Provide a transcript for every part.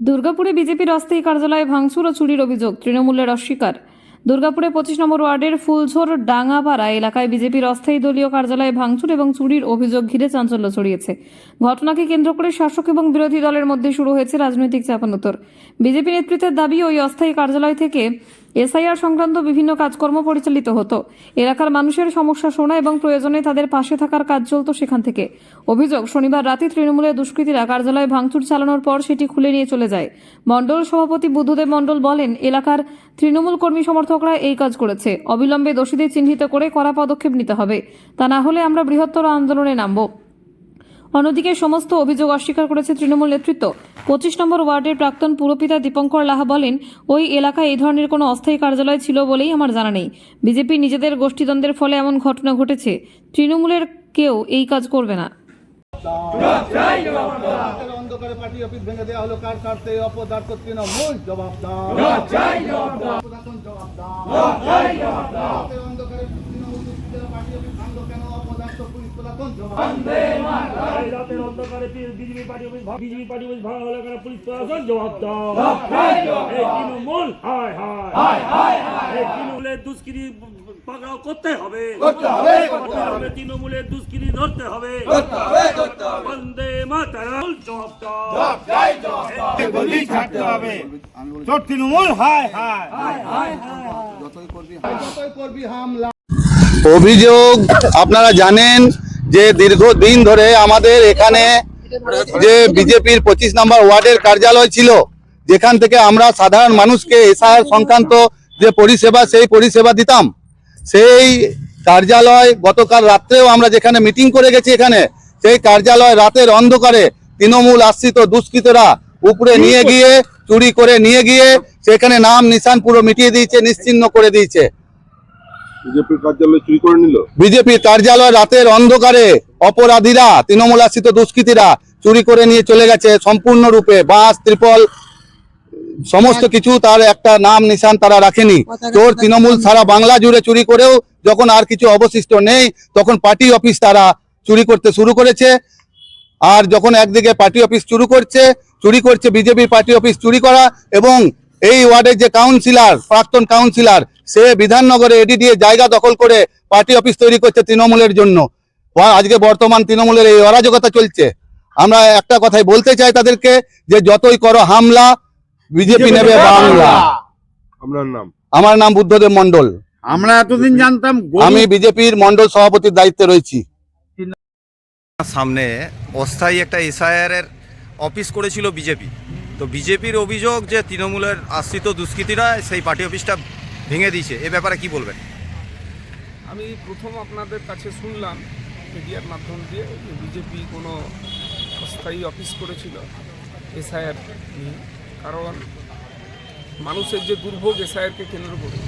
দুর্গাপুরে বিজেপির অস্থায়ী কার্যালয়ে ভাঙচুর ও চুরির অভিযোগ, তৃণমূলের অস্বীকার। দুর্গাপুরে পঁচিশ নম্বর ওয়ার্ডের ফুলঝোর ডাঙাপাড়া এলাকায় বিজেপির অস্থায়ী দলীয় কার্যালয়ে ভাঙচুর এবং চুরির অভিযোগ ঘিরে চাঞ্চল্য ছড়িয়েছে। ঘটনাকে কেন্দ্র করে শাসক এবং বিরোধী দলের মধ্যে শুরু হয়েছে রাজনৈতিক চাপানোতর। বিজেপি নেতৃত্বের দাবি, ওই অস্থায়ী কার্যালয় থেকে এসআইআর সংক্রান্ত বিভিন্ন কাজকর্ম পরিচালিত হতো। এলাকার মানুষের সমস্যা শোনা এবং প্রয়োজনে তাদের পাশে থাকার কাজ চলত সেখান থেকে। অভিযোগ, শনিবার রাতে তৃণমূলের দুষ্কৃতীরা কার্যালয়ে ভাঙচুর চালানোর পর সেটি খুলে নিয়ে চলে যায়। মণ্ডল সভাপতি বুদ্ধদেব মণ্ডল বলেন, এলাকার তৃণমূল কর্মী সমর্থকরা এই কাজ করেছে। অবিলম্বে দোষীদের চিহ্নিত করে কড়া পদক্ষেপ নিতে হবে। তা না হলে আমরা বৃহত্তর আন্দোলনে নামব। অন্যদিকে সমস্ত অভিযোগ অস্বীকার করেছে তৃণমূল নেতৃত্ব। পঁচিশ নম্বর ওয়ার্ডের প্রাক্তন পুরপিতা দীপঙ্কর লাহা বলেন, ওই এলাকায় এই ধরনের কোনো অস্থায়ী কার্যালয় ছিল বলেই আমার জানা নেই। বিজেপি নিজেদের গোষ্ঠীদ্বন্দ্বের ফলে এমন ঘটনা ঘটেছে। তৃণমূলের কেউ এই কাজ করবে না। অন্ধকারে পার্টি অফিস ভেঙে দেওয়া হলো কার অপদার্থ তৃণমূল জবাব দাও। অন্ধকারে তৃণমূল পার্টি অফিস ভাঙলো কেন রাতের অন্ধকারে BJP party office BJP party office ভাঙা হলে কেন পুলিশ প্রশাসন জবাব দাও। এই তৃণমূল হায় হায়। এই তৃণমূলের দুষ্কৃতি পাকড়াও করতে হবে। তৃণমূলের দুষ্কৃতি ধরতে হবে। বন্দে মাতারাম। জবাব দাও। গলি ছাড়তে হবে। তৃণমূল হায় হায়। যতই করবি হামলা। অভিযোগ আপনারা জানেন যে দীর্ঘদিন ধরে আমাদের এখানে যে বিজেপির পঁচিশ নম্বর ওয়ার্ডের কার্যালয় ছিল, যেখান থেকে আমরা সাধারণ মানুষকে এসআর সংক্রান্ত যে পরিষেবা, সেই পরিষেবা দিতাম। সেই কার্যালয় গতকাল রাত্রেও আমরা যেখানে মিটিং করে গেছি এখানে, সেই কার্যালয় রাতের অন্ধকারে তৃণমূল আশ্রিত দুষ্কৃতরা উপরে নিয়ে গিয়ে, চুরি করে নিয়ে গিয়ে, সেখানে নাম নিশান পুরো মিটিয়ে দিয়েছে, নিশ্চিহ্ন করে দিয়েছে। বিজেপির কার্যালয় চুরি করে নিল? বিজেপির কার্যালয় রাতের অন্ধকারে অপরাধীরা তৃণমূল আশ্রিত দুষ্কৃতীরা চুরি করে নিয়ে চলে গেছে সম্পূর্ণরূপে। বাস ত্রিপল সমস্ত কিছু তার একটা নাম নিশান তারা রাখেনি। চোর তৃণমূল সারা বাংলা জুড়ে চুরি করেও যখন আর কিছু অবশিষ্ট নেই তখন পার্টি অফিস তারা চুরি করতে শুরু করেছে। আর যখন একদিকে পার্টি অফিস চুরি করছে চুরি করছে বিজেপির পার্টি অফিস চুরি করা এবং এই ওয়ার্ডের যে কাউন্সিলর প্রাক্তন কাউন্সিলর সে বিধাননগরে এডিডিএ জায়গা দখল করে পার্টি অফিস তৈরি করছে তৃণমূলের জন্য। আজকে বর্তমান তৃণমূলের এই অরাজকতা চলছে। আমরা একটা কথাই বলতে চাই তাদেরকে যে যতই করো হামলা বিজেপি নেবে বাংলা। আপনার নাম? আমার নাম বুদ্ধদেব মন্ডল আমরা এতদিন জানতাম আমি বিজেপির মন্ডল সভাপতির দায়িত্বে রয়েছি। সামনে অস্থায়ী একটা এসআইআর এর অফিস করেছিল বিজেপি। তো বিজেপির অভিযোগ যে তৃণমূলের আশ্রিত দুষ্কৃতীরা সেই পার্টি অফিসটা ভেঙে দিয়েছে, এ ব্যাপারে কি বলবেন? আমি প্রথম আপনাদের কাছে শুনলাম মিডিয়ার মাধ্যম দিয়ে বিজেপি কোনো অস্থায়ী অফিস করেছিল এসআইআর কারণ মানুষের যে দুর্ভোগ এসআইআরকে কেন্দ্র করে,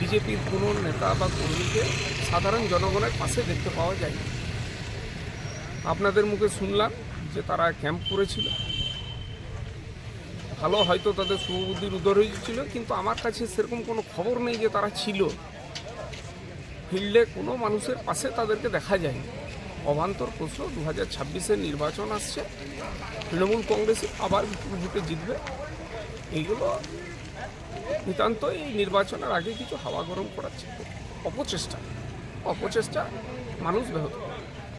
বিজেপির কোনো নেতা বা কর্মীকে সাধারণ জনগণের পাশে দেখতে পাওয়া যায়নি। আপনাদের মুখে শুনলাম যে তারা ক্যাম্প করেছিল। ভালো হয়তো তাদের শুভবুদ্ধির উদয় হয়েছিল কিন্তু আমার কাছে সেরকম কোনো খবর নেই যে তারা ছিল। ফিল্ডে কোনো মানুষের পাশে তাদেরকে দেখা যায়নি। অবান্তর প্রশ্ন দু হাজার ছাব্বিশের নির্বাচন আসছে, তৃণমূল কংগ্রেস আবার ভোটে জিতবে? এইগুলো নিতান্ত এই নির্বাচনের আগে কিছু হাওয়া গরম করাচ্ছে অপচেষ্টা। অপচেষ্টা মানুষ ব্যাহত।